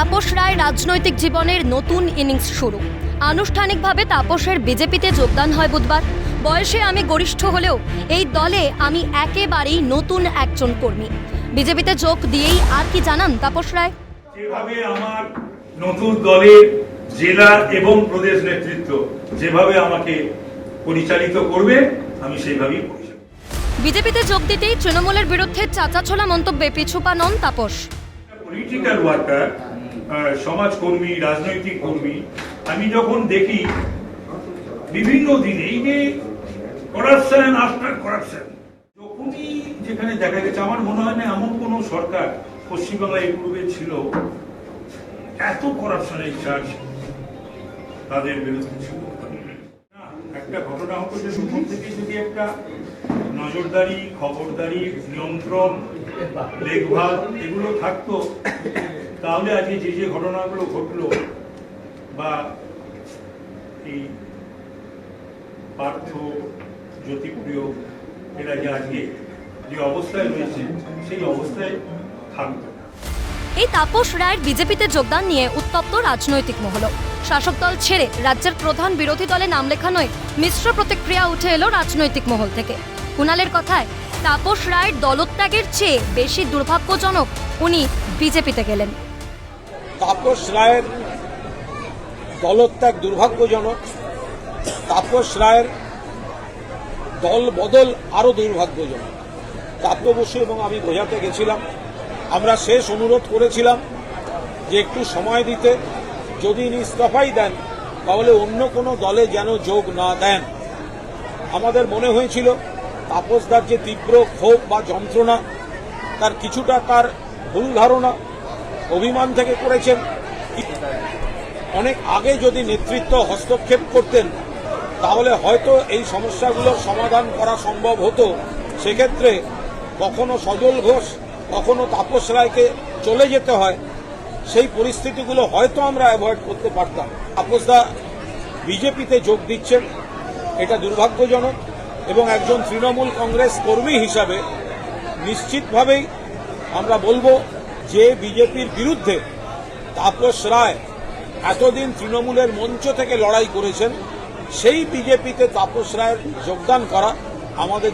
তাপস রায় রাজনৈতিক জীবনের নতুন ইনিংস শুরু। আনুষ্ঠানিকভাবে তাপসের বিজেপিতে যোগদান হয় বুধবার। বয়সে আমি গরিষ্ঠ হলেও এই দলে আমি একেবারেই নতুন একজন কর্মী। বিজেপিতে যোগ দিয়েই আর কি জানান তাপস রায়? যেভাবে আমার নতুন দলের জেলা এবং প্রদেশ নেতৃত্ব যেভাবে আমাকে পরিচালিত করবে আমি সেইভাবেই বিজেপিতে যোগ দিতেই তৃণমূলের বিরুদ্ধে চাচাছোলা মন্তব্যে পিছুপা নন তাপস। পলিটিক্যাল ওয়ার্কার সমাজকর্মী, রাজনৈতিক কর্মী, আমি যখন দেখি বিভিন্ন দিন এই যে করাপশন আফটার করাপশন যখনই যেখানে দেখা গেছে, আমার মনে হয় না এমন কোন সরকার পশ্চিমবাংলায় এই পূর্বে ছিল, এত করাপশনের চার্জ তাদের বিরুদ্ধে ছিল। একটা ঘটনা হতো যে প্রথম থেকে যদি একটা নজরদারি, খবরদারি, নিয়ন্ত্রণ, দেখভাল এগুলো থাকতো তাহলে আজকে যে যে ঘটনাগুলো ঘটলো বা এই পার্থ জ্যোতিপ্রিয় এরা যে আজকে যে অবস্থায় রয়েছে, সেই অবস্থায় থাকতো না এই তাপস রায়ের বিজেপিতে যোগদান নিয়ে উত্তপ্ত রাজনৈতিক মহল। শাসক দল ছেড়ে রাজ্যের প্রধান বিরোধী দলে নাম লেখা নয় মিশ্র প্রতিক্রিয়া উঠে এলো রাজনৈতিক মহল থেকে। কুণালের কথায়, তাপস রায়ের দলত্যাগের চেয়ে বেশি দুর্ভাগ্যজনক উনি বিজেপিতে গেলেন। তাপস রায়ের দলত্যাগ দুর্ভাগ্যজনক। তাপস রায়ের দল বদল আরও দুর্ভাগ্যজনক। তাপ্য বসু এবং আমি বোঝাতে গেছিলাম। আমরা শেষ অনুরোধ করেছিলাম যে একটু সময় দিতে। যদি ইনি ইস্তফাই দেন, তাহলে অন্য কোনো দলে যেন যোগ না দেন। আমাদের মনে হয়েছিল তাপসদার যে তীব্র ক্ষোভ বা যন্ত্রণা, তার কিছুটা তার ভুল ধারণা অভিমান থেকে করেছেন। অনেক আগে যদি নেতৃত্ব হস্তক্ষেপ করতেন, তাহলে হয়তো এই সমস্যাগুলোর সমাধান করা সম্ভব হতো। সেক্ষেত্রে কখনো সজল ঘোষ, কখনো তাপস রায়কে চলে যেতে হয়। সেই পরিস্থিতিগুলো হয়তো আমরা অ্যাভয়েড করতে পারতাম। তাপসদা বিজেপিতে যোগ দিচ্ছেন, এটা দুর্ভাগ্যজনক। এবং একজন তৃণমূল কংগ্রেস কর্মী হিসাবে নিশ্চিতভাবেই আমরা বলব যে বিজেপির বিরুদ্ধে তাপস রায় এতদিন তৃণমূলের মঞ্চ থেকে লড়াই করেছেন, সেই বিজেপিতে তাপস রায়ের যোগদান করা আমাদের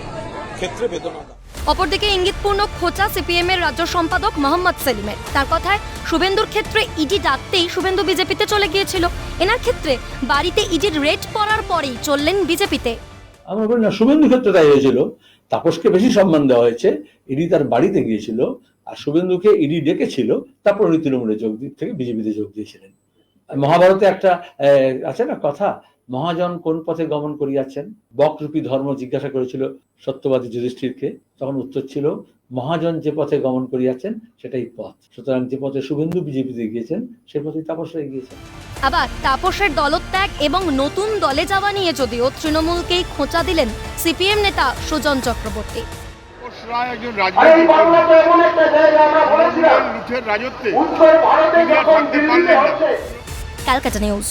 ক্ষেত্রে বেদনাদায়ক অপরদিকে ইঙ্গিতপূর্ণ খোঁচা সিপিএম এর রাজ্য সম্পাদক মোহাম্মদ সেলিমের। তার কথায়, শুভেন্দুর ক্ষেত্রে ইডি ডাকতেই শুভেন্দু বিজেপিতে চলে গিয়েছিল। এনার ক্ষেত্রে বাড়িতে ইডির রেড পড়ার পরেই চললেন বিজেপিতে। আমরা বলি, না, শুভেন্দু ক্ষেত্রে তাই হয়েছিল। তাপসকে বেশি সম্মান দেওয়া হয়েছে। ইডি তার বাড়িতে গিয়েছিল আর শুভেন্দুকে ইডি ডেকেছিল। তারপর উনি তৃণমূলে যোগ থেকে বিজেপিতে যোগ দিয়েছিলেন। মহাভারতে একটা আছে না কথা? মহাজন কোন পথে গমন করিয়াছেন? বকরূপী ধর্ম জিজ্ঞাসা করেছিল সত্যবাদী যুধিষ্ঠিরকে। তখন উত্তর ছিল মহাজন যে পথে গমন করিয়াছেন সেটাই পথ। সুতরাং যে পথে শুভেন্দু বিজেপিতে গিয়েছেন সে পথে তাপস রায় গিয়েছেন। আবার তাপসের দলত্যাগ এবং নতুন দলে যাওয়া নিয়ে যদিও তৃণমূলকেই খোঁচা দিলেন সিপিএম নেতা সুজন চক্রবর্তী। একজন রাজত্বে। Calcutta news.